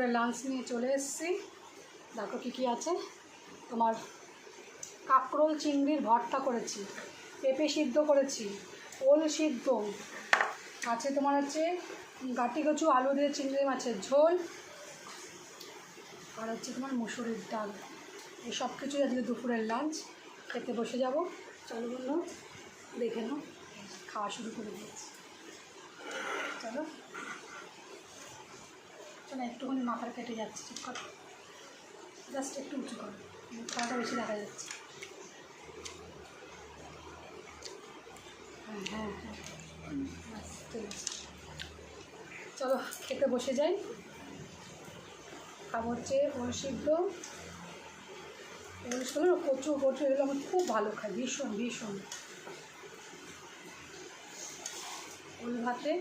দুপুরে লাঞ্চ নিয়ে চলে এসেছি। দেখো কী কী আছে। তোমার কাঁকরোল চিংড়ির ভর্তা করেছি, পেঁপে সিদ্ধ করেছি, ওল সিদ্ধ। আছে তোমার হচ্ছে গাটি কচু, আলু দিয়ে চিংড়ি মাছের ঝোল, আর হচ্ছে তোমার মুসুরির ডাল। এই সব কিছুই আজকে দুপুরের লাঞ্চ খেতে বসে যাব। চলো বলল দেখে নাও, খাওয়া শুরু করে দিয়েছি। চলো। চলো একটুখানি মাথার কেটে যাচ্ছে, ঠিক করো। জাস্ট একটু উঁচু করো। খাওয়াটা বেশি দেখা যাচ্ছে। হ্যাঁ হ্যাঁ হ্যাঁ। ঠিক আছে। চলো, খেতে বসে যাই। খাব হচ্ছে ওল সিদ্ধ। ওল সিদ্ধ কচু কচু, এগুলো আমার খুব ভালো খাই ভীষণ ভীষণ। ওল ভাতে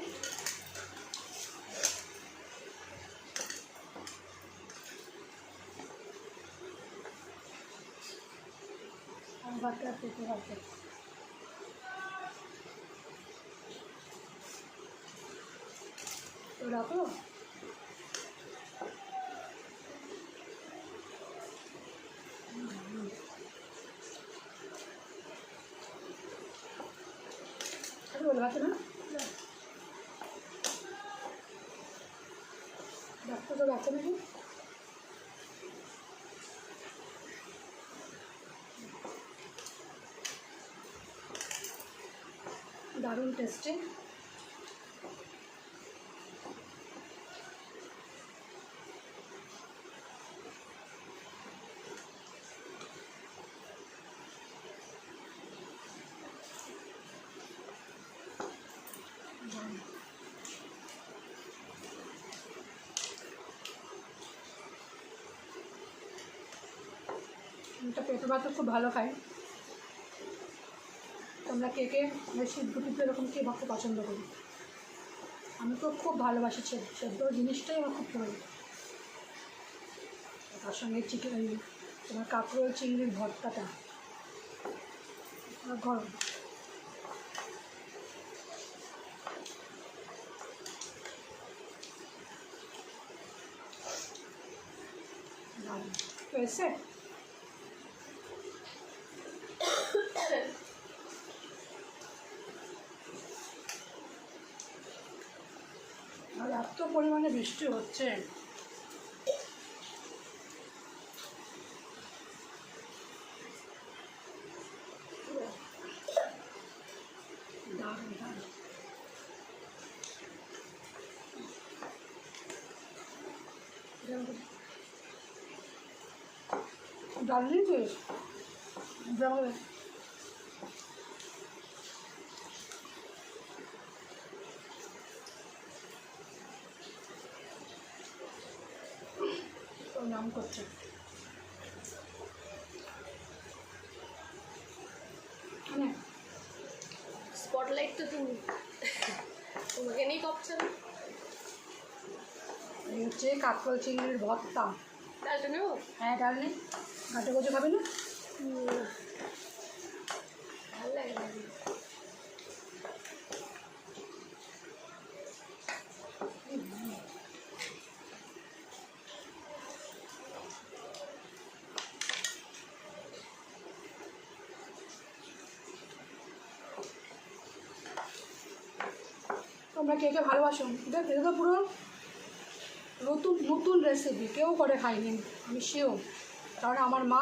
আর পেঁপে ভাতে তো রাখো। ওল ভাতে না ডাক্তার তো বাচ্চা নাকি দারুণ টেস্টি এটা পেঁপে ভাত খুব ভালো খাই তোমরা কে কে সিদ্ধ টিদ্ধ এরকম কে ভাবতে পছন্দ করি। আমি তো খুব ভালোবাসি সেদ্ধ জিনিসটাই আমার খুব ফেভারিট তার সঙ্গে চিকেন তোমার কাঁকরোল চিংড়ির ভর্তাটা। গরম। দারুণ। তো এসে আর এত পরিমাণে বৃষ্টি হচ্ছে। দারুণ ডাল নিয়েছিস নাম করছে। মানে স্পটলাইট তো তুমি তোমাকে নিয়ে কপছে না? হচ্ছে কাকরোল চিংড়ির ভর্তা। ডালটা নেব হ্যাঁ ডাল নেই ঘাটে গোজো খাবে না ভালো লাগে না তোমরা কে কে ভালোবাসো? দেখ, এটা তো পুরো নতুন নতুন রেসিপি কেউ করে খায়নি, আমি সেও কারণ আমার মা,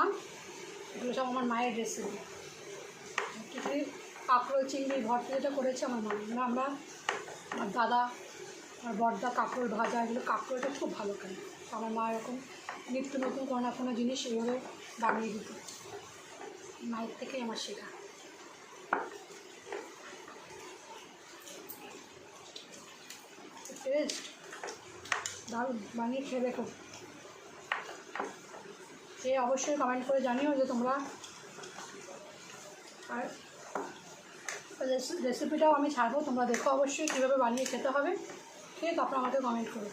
এগুলো সব আমার মায়ের রেসিপি খিচুড়ি কাঁকড়ো চিংড়ি, ভর্তা যেটা করেছে আমার মা। মানে আমরা, আমার দাদা, আমার বড়দা কাঁকড়োর ভাজা, এগুলো কাঁকড়োটা খুব ভালো খায় আমার মা এরকম নিত্য নতুন কোনো না কোনো জিনিস এইভাবে বানিয়ে দিত। মায়ের থেকেই আমার শেখা। টেস্ট দারুণ, বানিয়ে খেয়ে দেখো। সে অবশ্যই কমেন্ট করে জানিও যে তোমরা আর রেসি- রেসিপিটাও আমি ছাড়বো, তোমরা দেখো অবশ্যই কীভাবে বানিয়ে খেতে হবে। ঠিক আপনার আমাকে কমেন্ট করো।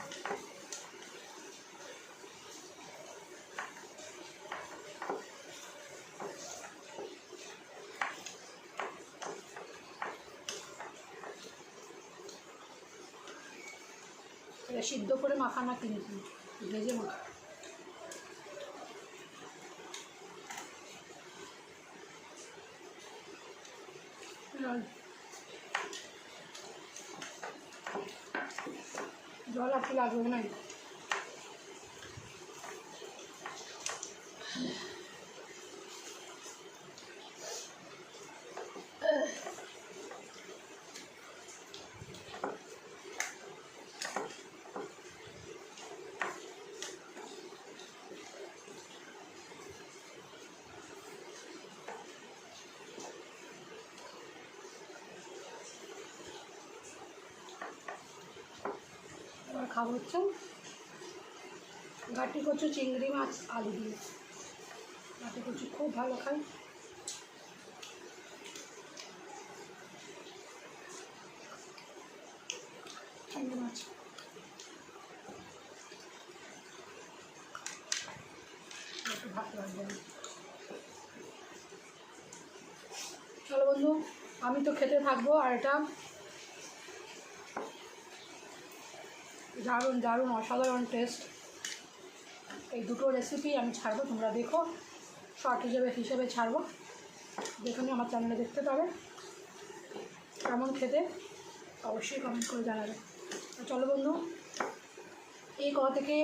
সিদ্ধ করে মাখা মাখানা কিনেছি ভেজে মাখা। জল। আর কি লাগবে না খাব হচ্ছে ঘাটি কচু, চিংড়ি মাছ, আলু দিয়ে। ঘাটি কচু খুব ভালো খাই মাছ। চলো বন্ধু, আমি তো খেতে থাকব আর এটা দারুণ দারুণ, অসাধারণ টেস্ট এই দুটো রেসিপি আমি ছাড়বো, তোমরা দেখো। শর্ট হিসেবে হিসেবে ছাড়বো। যেখানে আমার চ্যানেলে দেখতে পাবে। কেমন খেতে? অবশ্যই কমেন্ট করে জানাবে। চলো বন্ধু, এই কথা থেকে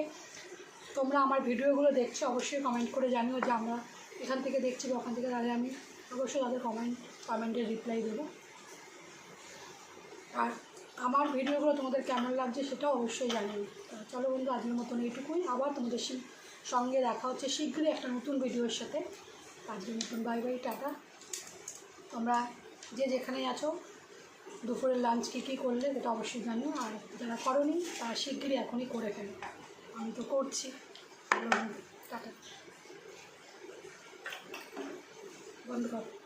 তোমরা আমার ভিডিওগুলো দেখছ, অবশ্যই কমেন্ট করে জানিও যে আমরা এখান থেকে দেখছি বা ওখান থেকে তাহলে আমি অবশ্যই তাদের কমেন্ট কমেন্টের রিপ্লাই দেবো। আর আমার ভিডিওগুলো তোমাদের কেমন লাগছে সেটাও অবশ্যই জানিও। চলো বন্ধু আজকের মতন এইটুকুই। আবার তোমাদের সঙ্গে দেখা হচ্ছে শীঘ্রই একটা নতুন ভিডিওর সাথে। আজকের মতন বাই বাই টাটা। তোমরা যে যেখানেই আছো, দুপুরের লাঞ্চ কী কী করলে সেটা অবশ্যই জানিও। আর যারা করনি, তারা শিগগিরই এখনই করে ফেলো। আমি তো করছি। টাটা। বন্ধ কর।